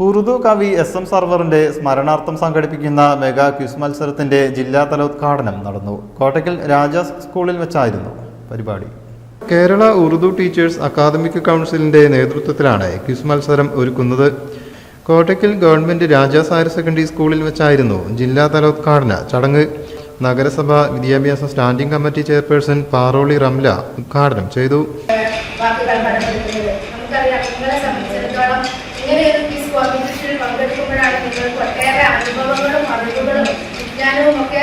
ഉറുദു കവി S M സർവറിന്റെ സ്മരണാർത്ഥം സംഘടിപ്പിക്കുന്ന mega quiz മത്സരത്തിന്റെ ജില്ലാതല ഉദ്ഘാടനം നടന്നു. കോട്ടയ്ക്കൽ രാജാസ് സ്കൂളിൽ വെച്ചായിരുന്നു പരിപാടി. കേരള ഉറുദു ടീച്ചേഴ്സ് അക്കാദമിക് കൗൺസിലിന്റെ നേതൃത്വത്തിലാണ് ക്വിസ് മത്സരം ഒരുക്കുന്നത്. Kottakkal government Rajas higher secondary സ്കൂളിൽ വെച്ചായിരുന്നു ജില്ലാതല ഉദ്ഘാടന ചടങ്ങ്. നഗരസഭ വിദ്യാഭ്യാസ standing committee chairperson Paroli Ramla ഉദ്ഘാടനം ചെയ്തു. ഒട്ടേറെ അനുഭവങ്ങളും അറിവുകളും വിജ്ഞാനവും ഒക്കെ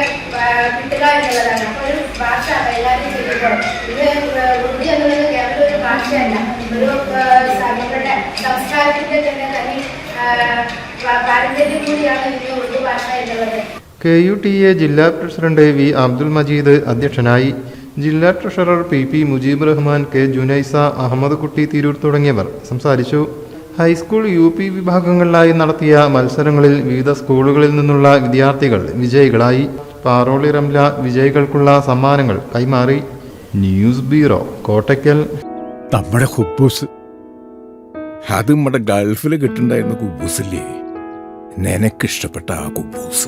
കിട്ടുക എന്നുള്ളതാണ്. അപ്പോൾ ഒരു ഭാഷ കൈകാര്യം ചെയ്യുമ്പോൾ ഇത് ഉറുദു എന്നുള്ളത് കേവലം ഒരു ഭാഷയല്ല. ഒരു നമ്മളുടെ സംസ്കാരത്തിന്റെ തന്നെ തനി പാരമ്പര്യം കൂടിയാണ് ഈ ഉറുദു ഭാഷ എന്നുള്ളത്. കെ യു ടി എ ജില്ലാ പ്രസിഡന്റ് വി അബ്ദുൽ മജീദ് അധ്യക്ഷനായി ജില്ലാ treasurer P P Mujeeb Rahman K Junaisa Ahammed Kutty Tirur തുടങ്ങിയവർ സംസാരിച്ചു. ഹൈസ്കൂൾ യു പി വിഭാഗങ്ങളിലായി നടത്തിയ മത്സരങ്ങളിൽ വിവിധ സ്കൂളുകളിൽ നിന്നുള്ള വിദ്യാർത്ഥികൾ വിജയികളായി. പാറോളി റംല വിജയികൾക്കുള്ള സമ്മാനങ്ങൾ കൈമാറി. News bureau Kottakkal. നമ്മുടെ ഹുബൂസ്. അത് നമ്മുടെ ഗൾഫിൽ കിട്ടുണ്ടായിരുന്ന കുബൂസില്ലേ? നിനക്കിഷ്ടപ്പെട്ട ആ കുബൂസ്.